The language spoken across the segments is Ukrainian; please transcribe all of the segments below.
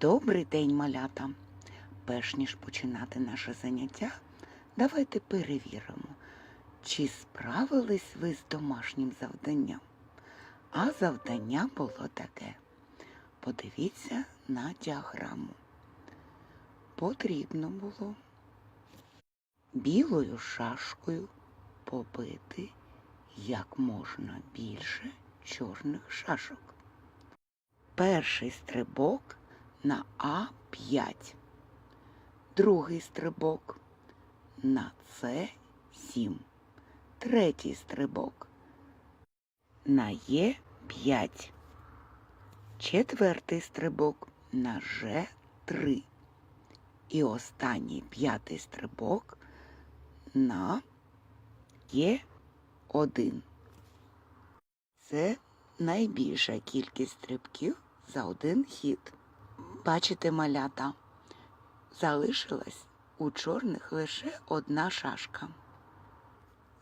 Добрий день, малята! Перш ніж починати наше заняття, давайте перевіримо, чи справились ви з домашнім завданням. А завдання було таке. Подивіться на діаграму. Потрібно було білою шашкою побити як можна більше чорних шашок. Перший стрибок на А5. Другий стрибок на С7. Третій стрибок на Е5. Четвертий стрибок на Ж3. І останній п'ятий стрибок на Е1. Це найбільша кількість стрибків за один хід. Бачите, малята, залишилась у чорних лише одна шашка.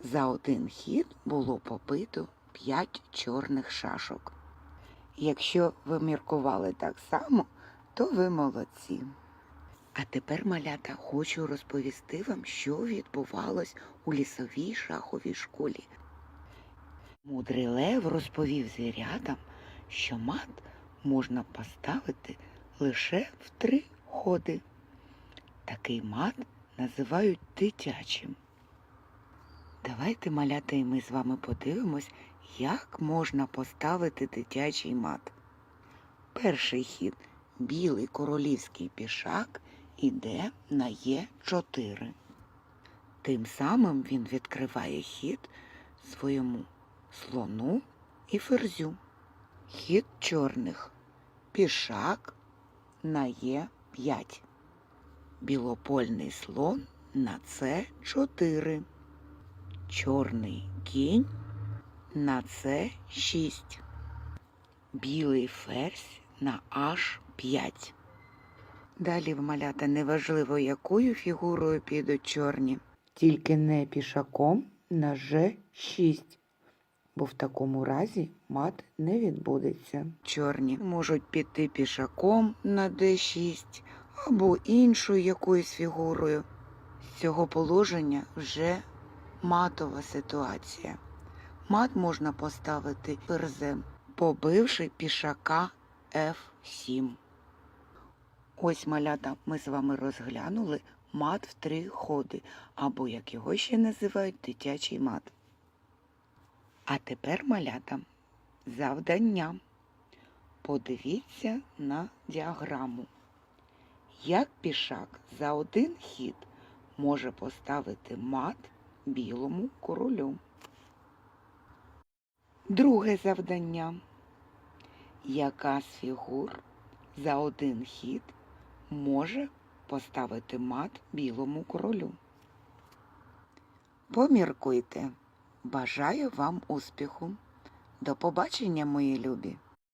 За один хід було побито 5 чорних шашок. Якщо ви міркували так само, то ви молодці. А тепер, малята, хочу розповісти вам, що відбувалось у лісовій шаховій школі. Мудрий Лев розповів звірятам, що мат можна поставити лише в три ходи. Такий мат називають дитячим. Давайте, малята, і ми з вами подивимось, як можна поставити дитячий мат. Перший хід білий королівський пішак іде на Е4. Тим самим він відкриває хід своєму слону і ферзю. Хід чорних. Пішак на Е5. Білопольний слон на С4. Чорний кінь на С6. Білий ферзь на H5. Далі в малята неважливо, якою фігурою підуть чорні. Тільки не пішаком на Ж6 бо в такому разі мат не відбудеться. Чорні можуть піти пішаком на d6 або іншою якоюсь фігурою. З цього положення вже матова ситуація. Мат можна поставити ферзем, побивши пішака F7. Ось малята ми з вами розглянули мат в три ходи, або, як його ще називають, дитячий мат. А тепер, малята, завдання. Подивіться на діаграму. Як пішак за один хід може поставити мат білому королю. Друге завдання. Яка з фігур за один хід може поставити мат білому королю? Поміркуйте. Бажаю вам успіху. До побачення, мої любі!